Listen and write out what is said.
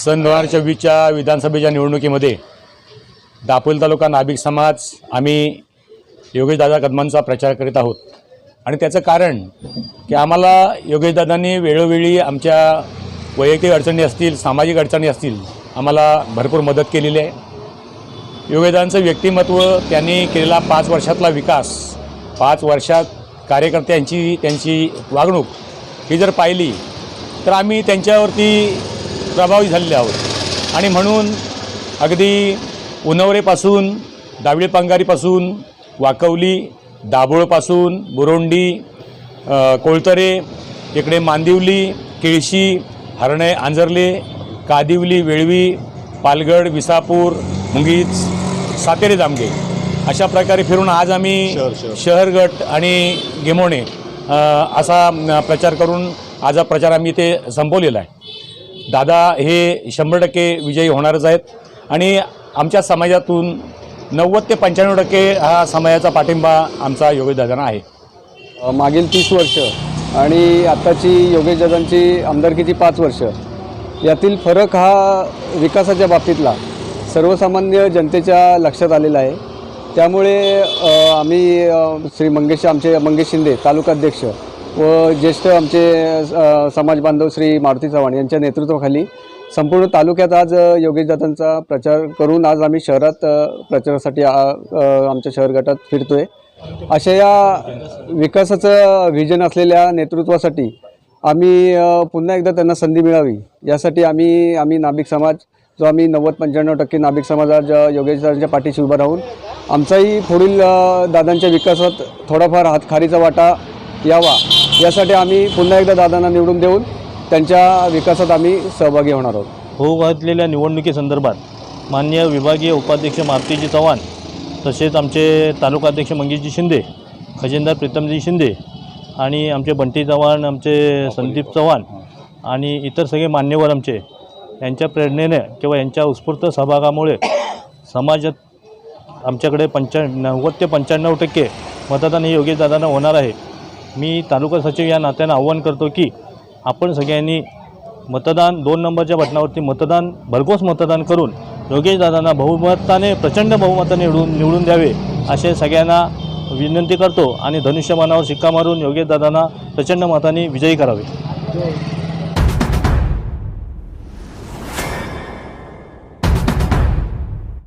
सन दोन हजार चोवीसच्या विधानसभेच्या निवडणुकीमध्ये दापोली तालुका नाभिक समाज आम्ही योगेशदादा कदमांचा प्रचार करीत आहोत. आणि त्याचं कारण की आम्हाला योगेशदादांनी वेळोवेळी आमच्या वैयक्तिक अडचणी असतील सामाजिक अडचणी असतील आम्हाला भरपूर मदत केलेली आहे. योगेदांचं व्यक्तिमत्व त्यांनी केलेला पाच वर्षातला विकास पाच वर्षात कार्यकर्त्यांची त्यांची वागणूक ही जर पाहिली तर आम्ही त्यांच्यावरती प्रभावी झालेले आहोत. आणि म्हणून अगदी उनवरेपासून दावळी पंगारीपासून वाकवली दाभोळपासून बुरोंडी कोळतरे इकडे मांदिवली केळशी हरणे आंजर्ले कादिवली वेळवी पालगड विसापूर मुंगीच सातेरे जामगे. अशा प्रकारे फिरून आज आम्ही शहरगट आणि गेमोणे असा प्रचार करून आज हा प्रचार आम्ही ते संपवलेला आहे. दादा हे शंभर टक्के विजयी होणारच आहेत. आणि आमच्या समाजातून नव्वद ते पंच्याण्णव टक्के हा समाजाचा पाठिंबा आमचा योगेश दादांना आहे. मागील तीस वर्ष आणि आत्ताची योगेश दादांची आमदारकीची पाच वर्ष. यातील फरक हा विकासाच्या बाबतीतला सर्वसामान्य जनतेच्या लक्षात आलेला आहे. त्यामुळे आम्ही श्री मंगेश आमचे मंगेश शिंदे तालुकाध्यक्ष व ज्येष्ठ आमचे अ, समाज बांधव श्री मारुती चव्हाण यांच्या नेतृत्वाखाली संपूर्ण तालुक्यात आज योगेश योगेशदादांचा प्रचार करून आज आम्ही शहरात प्रचारासाठी आमच्या शहर गटात फिरतोय. अशा या विकासाचं व्हिजन असलेल्या नेतृत्वासाठी आम्ही पुन्हा एकदा त्यांना संधी मिळावी. यासाठी आम्ही आम्ही नाभिक समाज जो आम्ही नव्वद पंच्याण्णव टक्के नाभिक समाज आज दादांच्या पाठीशी उभा राहून आमचाही पुढील दादांच्या विकासात थोडाफार हातखारीचा वाटा यावा. यासाठी आम्ही पुन्हा एकदा दादांना निवडून देऊन त्यांच्या विकासात आम्ही सहभागी होणार आहोत. होऊ घातलेल्या निवडणुकीसंदर्भात मान्य विभागीय उपाध्यक्ष मारुतीजी चव्हाण तसेच आमचे तालुकाध्यक्ष मंगेशजी शिंदे खजिनदार प्रीतमजी शिंदे आणि आमचे बंटी चव्हाण आमचे संदीप चव्हाण आणि इतर सगळे मान्यवर आमचे यांच्या प्रेरणेने किंवा यांच्या उत्स्फूर्त सहभागामुळे समाजात आमच्याकडे पंच्या नव्वद ते पंच्याण्णव टक्के मतदान हे योगेशदादांना होणार आहे. मी तालुका सचिव या नात्यानं आव्हान करतो की आपण सगळ्यांनी मतदान दोन नंबरच्या बटनावरती मतदान भरघोस मतदान करून योगेश दादांना बहुमताने प्रचंड बहुमताने निवडून निवडून द्यावे असे सगळ्यांना विनंती करतो आणि धनुष्यमानावर शिक्का मारून योगेश दादांना प्रचंड मताने विजयी करावे.